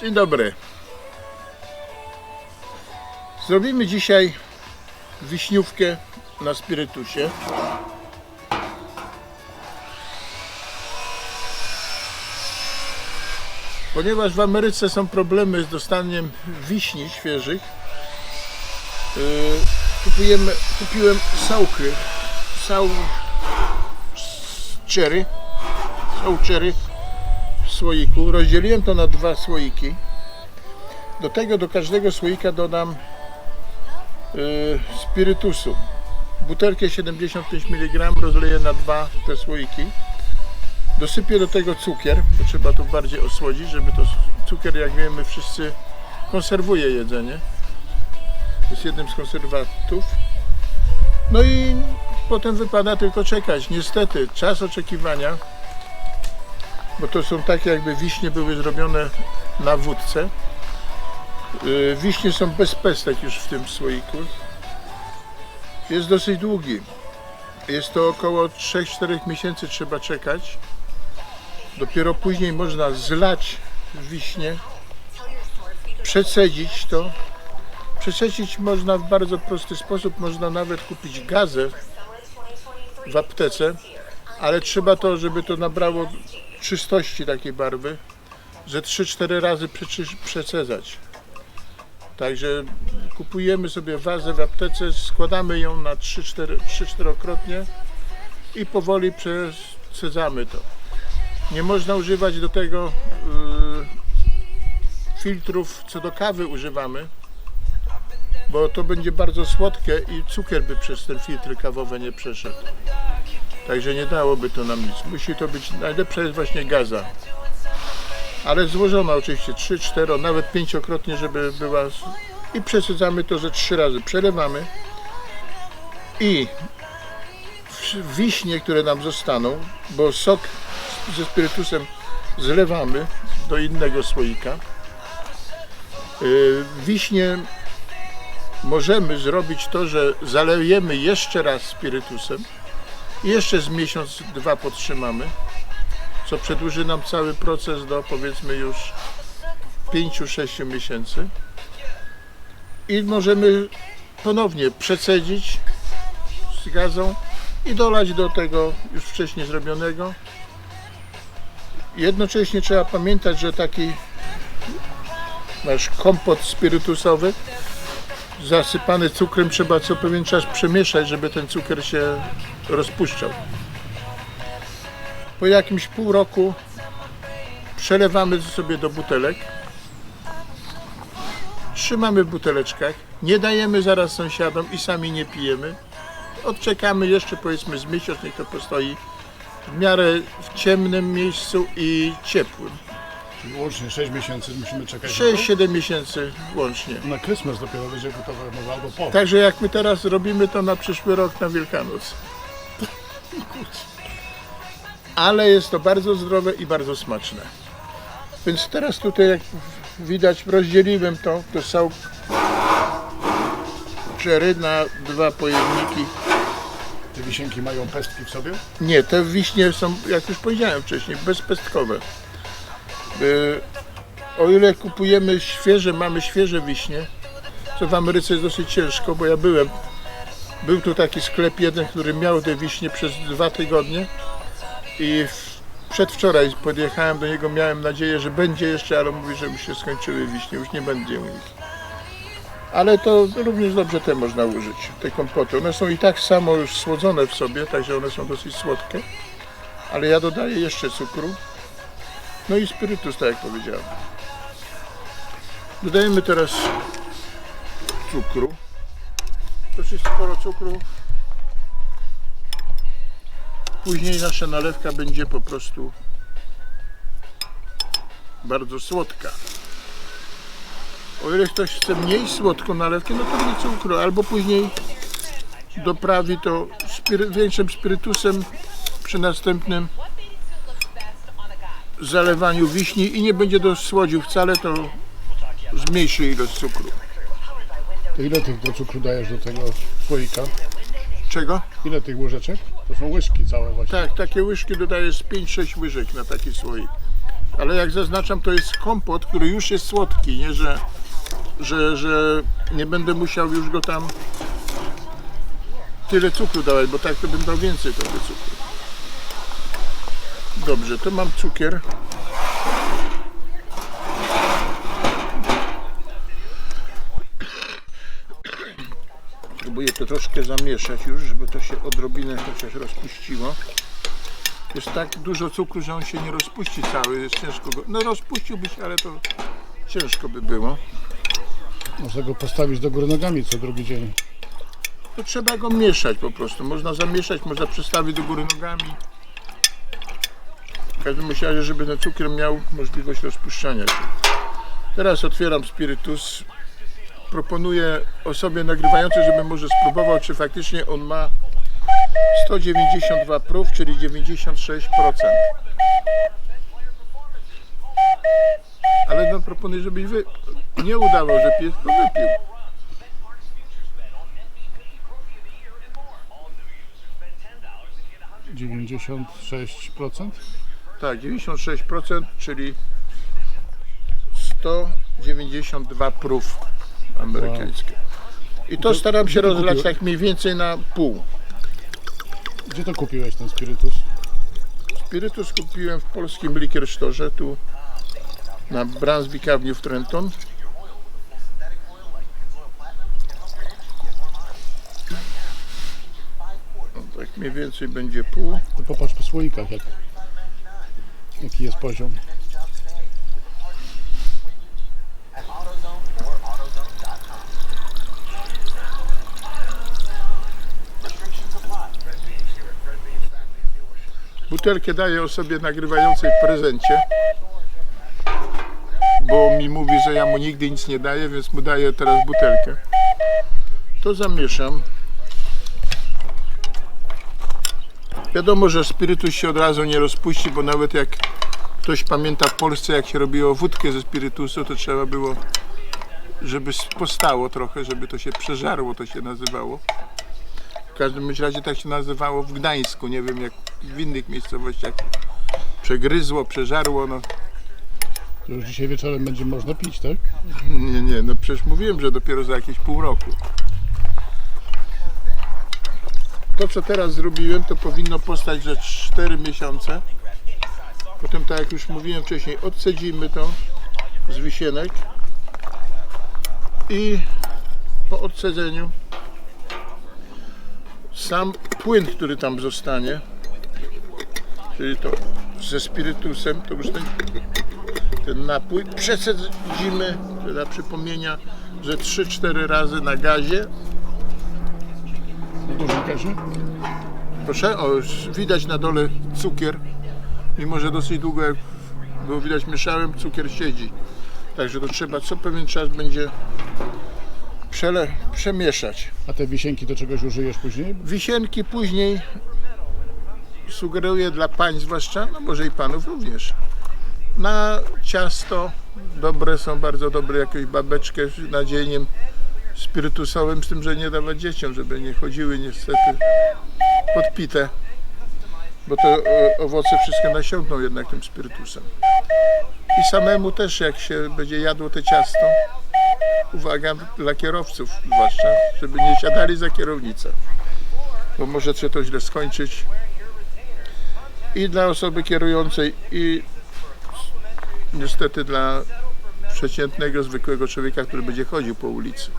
Dzień dobry. Zrobimy dzisiaj wiśniówkę na spirytusie. Ponieważ w Ameryce są problemy z dostaniem wiśni świeżych, yy, kupujemy, kupiłem sałky, sał cherry, sał cherry słoiku. Rozdzieliłem to na dwa słoiki. Do tego do każdego słoika dodam y, spirytusu. Butelkę 75 mg rozleję na dwa te słoiki. Dosypię do tego cukier, bo trzeba to bardziej osłodzić, żeby to cukier, jak wiemy, wszyscy konserwuje jedzenie. Jest jednym z konserwatów. No i potem wypada tylko czekać. Niestety, czas oczekiwania bo to są takie jakby wiśnie były zrobione na wódce. Yy, Wiśnie są bez pestek już w tym słoiku. Jest dosyć długi. Jest to około 3-4 miesięcy trzeba czekać. Dopiero później można zlać wiśnie, przecedzić to. Przecedzić można w bardzo prosty sposób. Można nawet kupić gazę w aptece, ale trzeba to, żeby to nabrało czystości takiej barwy, że 3-4 razy przecedzać. Także kupujemy sobie wazę w aptece, składamy ją na 3-4-krotnie i powoli przecedzamy to. Nie można używać do tego y, filtrów, co do kawy używamy, bo to będzie bardzo słodkie i cukier by przez ten filtry kawowe nie przeszedł. Także nie dałoby to nam nic. Musi to być, najlepsza jest właśnie gaza. Ale złożona oczywiście 3, 4, nawet pięciokrotnie, żeby była. I przesadzamy to ze trzy razy. Przelewamy. I wiśnie, które nam zostaną, bo sok ze spirytusem zlewamy do innego słoika. Yy, Wiśnie możemy zrobić to, że zalejemy jeszcze raz spirytusem jeszcze z miesiąc, dwa podtrzymamy, co przedłuży nam cały proces do powiedzmy już 5-6 miesięcy. I możemy ponownie przecedzić z gazą i dolać do tego już wcześniej zrobionego. Jednocześnie trzeba pamiętać, że taki nasz kompot spirytusowy zasypany cukrem trzeba co pewien czas przemieszać, żeby ten cukier się rozpuszczał. Po jakimś pół roku przelewamy sobie do butelek. Trzymamy w buteleczkach, nie dajemy zaraz sąsiadom i sami nie pijemy. Odczekamy jeszcze powiedzmy z miesiąc, niech to postoi w miarę w ciemnym miejscu i ciepłym. Czyli łącznie 6 miesięcy musimy czekać. 6-7 miesięcy łącznie. Na Christmas dopiero będzie gotowe, może albo po. Także jak my teraz robimy to na przyszły rok na Wielkanoc. Ale jest to bardzo zdrowe i bardzo smaczne. Więc teraz tutaj jak widać rozdzieliłem to, to są cherry na dwa pojemniki. Te wisienki mają pestki w sobie? Nie, te wiśnie są, jak już powiedziałem wcześniej, bezpestkowe. Y, O ile kupujemy świeże, mamy świeże wiśnie, co w Ameryce jest dosyć ciężko, bo ja byłem, był tu taki sklep jeden, który miał te wiśnie przez dwa tygodnie i przedwczoraj podjechałem do niego, miałem nadzieję, że będzie jeszcze, ale mówi, że już się skończyły wiśnie, już nie będzie u nich. Ale to również dobrze te można użyć, te kompoty. One są i tak samo już słodzone w sobie, także one są dosyć słodkie. Ale ja dodaję jeszcze cukru. No i spirytus, tak jak powiedziałem. Dodajemy teraz cukru. Dosyć sporo cukru. Później nasza nalewka będzie po prostu bardzo słodka. O ile ktoś chce mniej słodką nalewkę, no to mniej cukru, albo później doprawi to spiry, większym spirytusem przy następnym zalewaniu wiśni i nie będzie dosłodził wcale, to zmniejszy ilość cukru. To ile tych do cukru dajesz do tego słoika? Czego? Ile tych łyżeczek? To są łyżki całe właśnie. Tak, takie łyżki dodaję z 5-6 łyżek na taki słoik. Ale jak zaznaczam, to jest kompot, który już jest słodki, nie, że, że, że nie będę musiał już go tam tyle cukru dawać, bo tak to bym dał więcej tego cukru. Dobrze, to mam cukier. Próbuję to troszkę zamieszać już, żeby to się odrobinę chociaż rozpuściło. Jest tak dużo cukru, że on się nie rozpuści cały, jest ciężko go... No rozpuściłby się, ale to ciężko by było. Można go postawić do góry nogami co drugi dzień. To trzeba go mieszać po prostu. Można zamieszać, można przestawić do góry nogami. W każdym razie, żeby ten cukier miał możliwość rozpuszczania się. Teraz otwieram spirytus. Proponuję osobie nagrywającej, żeby może spróbował, czy faktycznie on ma 192 prób, czyli 96%. Ale no proponuję, żebyś wy... nie udawał, że pijesz, to wypił. Dziewięćdziesiąt sześć procent. Tak, 96%, czyli 192 prób amerykańskie. I to staram się rozlać tak mniej więcej na pół. Gdzie to kupiłeś ten spirytus? Spirytus kupiłem w polskim liquor store tu na Brunswick Avenue w Trenton. No, tak mniej więcej będzie pół. To popatrz po słoikach jak, jaki jest poziom. Butelkę daję osobie nagrywającej w prezencie, bo mi mówi, że ja mu nigdy nic nie daję, więc mu daję teraz butelkę. To zamieszam. Wiadomo, że spirytus się od razu nie rozpuści, bo nawet jak ktoś pamięta w Polsce, jak się robiło wódkę ze spirytusu, to trzeba było, żeby postało trochę, żeby to się przeżarło, to się nazywało. W każdym razie tak się nazywało w Gdańsku, nie wiem jak w innych miejscowościach. Przegryzło, przeżarło, no To już dzisiaj wieczorem będzie można pić, tak? nie, nie, no przecież mówiłem, że dopiero za jakieś pół roku. To co teraz zrobiłem, to powinno postać za 4 miesiące. Potem tak jak już mówiłem wcześniej, odcedzimy to z wisienek i po odcedzeniu sam płyn, który tam zostanie, czyli to ze spirytusem, to już ten, ten napój przesadzimy dla przypomnienia, że 3-4 razy na gazie. Dużym gazie? Proszę, o, już widać na dole cukier, mimo że dosyć długo, jak było widać, mieszałem, cukier siedzi. Także to trzeba co pewien czas będzie przele, przemieszać. A te wisienki do czegoś użyjesz później? Wisienki później sugeruję dla pań zwłaszcza, no może i panów również. Na ciasto dobre są, bardzo dobre, jakąś babeczkę z nadzieniem spirytusowym, z tym, że nie dawać dzieciom, żeby nie chodziły niestety podpite, bo to e, owoce wszystkie nasiągną jednak tym spirytusem. I samemu też jak się będzie jadło te ciasto, uwaga dla kierowców zwłaszcza, żeby nie siadali za kierownicę bo może się to źle skończyć i dla osoby kierującej i niestety dla przeciętnego, zwykłego człowieka, który będzie chodził po ulicy.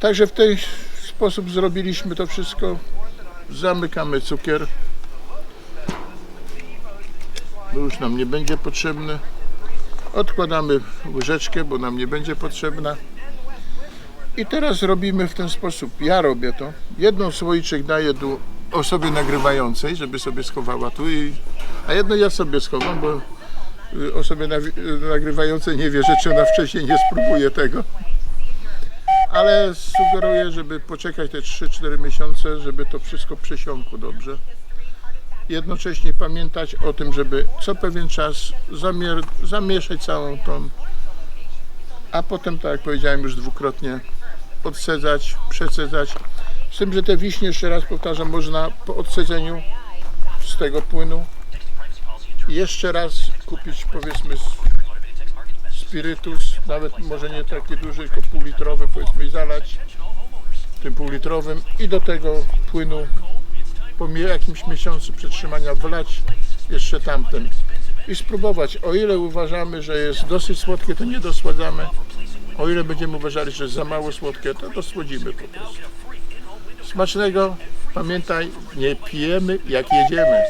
Także w ten sposób zrobiliśmy to wszystko. Zamykamy cukier. Bo już nam nie będzie potrzebny. Odkładamy łyżeczkę, bo nam nie będzie potrzebna. I teraz robimy w ten sposób. Ja robię to. Jedną słoiczek daję do osobie nagrywającej, żeby sobie schowała tu, i, a jedno ja sobie schowam, bo y, osobie nagrywającej nie wierzę, czy ona wcześniej nie spróbuje tego. Ale sugeruję, żeby poczekać te 3-4 miesiące, żeby to wszystko przesiąkło dobrze. Jednocześnie pamiętać o tym, żeby co pewien czas zamieszać całą tą a potem, tak jak powiedziałem już dwukrotnie, odsedzać, przecedzać. Z tym, że te wiśnie, jeszcze raz powtarzam, można po odsedzeniu z tego płynu jeszcze raz kupić powiedzmy spirytus, nawet może nie taki duży, tylko półlitrowy powiedzmy zalać tym półlitrowym i do tego płynu po jakimś miesiącu przetrzymania wlać jeszcze tamten i spróbować. O ile uważamy, że jest dosyć słodkie, to nie dosładzamy. O ile będziemy uważali, że jest za mało słodkie, to dosłodzimy po prostu. Smacznego. Pamiętaj, nie pijemy jak jedziemy.